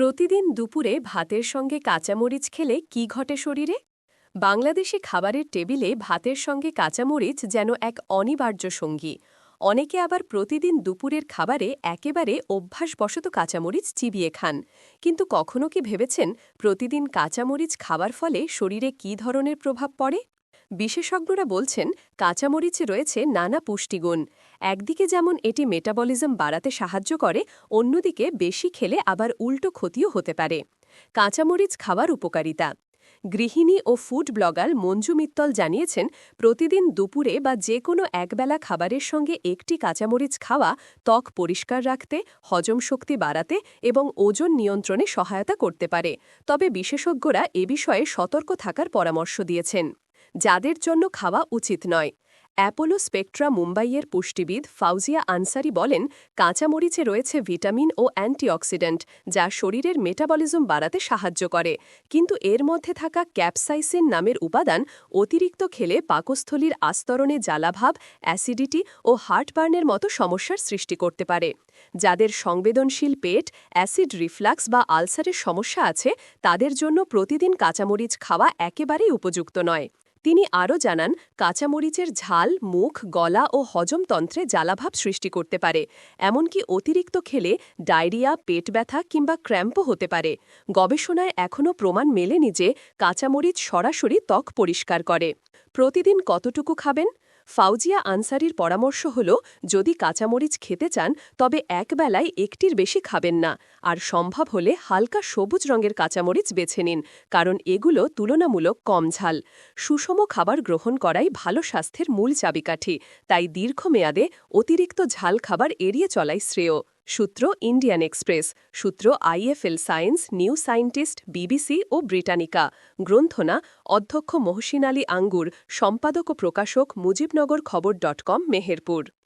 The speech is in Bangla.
প্রতিদিন দুপুরে ভাতের সঙ্গে কাঁচামরিচ খেলে কি ঘটে শরীরে? বাংলাদেশি খাবারের টেবিলে ভাতের সঙ্গে কাঁচামরিচ যেন এক অনিবার্য সঙ্গী। অনেকে আবার প্রতিদিন দুপুরের খাবারে একেবারে অভ্যাসবশত কাঁচামরিচ চিবিয়ে খান। কিন্তু কখনো কি ভেবেছেন প্রতিদিন কাঁচামরিচ খাবার ফলে শরীরে কী ধরনের প্রভাব পড়ে? বিশেষজ্ঞরা বলছেন, কাঁচামরিচে রয়েছে নানা পুষ্টিগুণ। একদিকে যেমন এটি মেটাবলিজম বাড়াতে সাহায্য করে, অন্যদিকে বেশি খেলে আবার উল্টো ক্ষতিও হতে পারে। কাঁচামরিচ খাওয়ার উপকারিতা। গৃহিণী ও ফুড ব্লগার মঞ্জু মিত্তল জানিয়েছেন, প্রতিদিন দুপুরে বা যে কোনো একবেলা খাবারের সঙ্গে একটি কাঁচামরিচ খাওয়া, ত্বক পরিষ্কার রাখতে, হজম শক্তি বাড়াতে এবং ওজন নিয়ন্ত্রণে সহায়তা করতে পারে। তবে বিশেষজ্ঞরা এ বিষয়ে সতর্ক থাকার পরামর্শ দিয়েছেন। যাদের জন্য খাওয়া উচিত নয়। অ্যাপোলো স্পেকট্রা মুম্বাইয়ের পুষ্টিবিদ ফাউজিয়া আনসারি বলেন, কাঁচামরিচে রয়েছে ভিটামিন ও অ্যান্টিঅক্সিডেন্ট, যা শরীরের মেটাবলিজম বাড়াতে সাহায্য করে। কিন্তু এর মধ্যে থাকা ক্যাপসাইসিন নামের উপাদান অতিরিক্ত খেলে পাকস্থলীর আস্তরণে জ্বালাভাব, অ্যাসিডিটি ও হার্টবার্নের মতো সমস্যার সৃষ্টি করতে পারে। যাদের সংবেদনশীল পেট, অ্যাসিড রিফ্লাক্স বা আলসারের সমস্যা আছে, তাদের জন্য প্রতিদিন কাঁচামরিচ খাওয়া একেবারেই উপযুক্ত নয়। তিনি আরও জানান, কাঁচামরিচের ঝাল, মুখ, গলা ও হজমতন্ত্রে জ্বালাভাব সৃষ্টি করতে পারে। এমনকি অতিরিক্ত খেলে ডায়রিয়া, পেট ব্যথা কিংবা ক্র্যাম্পও হতে পারে। গবেষণায় এখনও প্রমাণ মেলেনি যে কাঁচামরিচ সরাসরি ত্বক পরিষ্কার করে। প্রতিদিন কতটুকু খাবেন? ফাউজিয়া আনসারির পরামর্শ হল, যদি কাঁচামরিচ খেতে চান, তবে একবেলায় একটির বেশি খাবেন না, আর সম্ভব হলে হালকা সবুজ রঙের কাঁচামরিচ বেছে নিন, কারণ এগুলো তুলনামূলক কম ঝাল। সুষম খাবার গ্রহণ করাই ভালো স্বাস্থ্যের মূল চাবিকাঠি, তাই দীর্ঘমেয়াদে অতিরিক্ত ঝাল খাবার এড়িয়ে চলাই শ্রেয়। সূত্র ইন্ডিয়ান এক্সপ্রেস, সূত্র IFL Science, New Scientist, BBC ও ব্রিটানিকা। গ্রন্থনা, অধ্যক্ষ মহসিন আলী আঙ্গুর, সম্পাদক ও প্রকাশক মুজিবনগর খবর ডট কম, মেহেরপুর।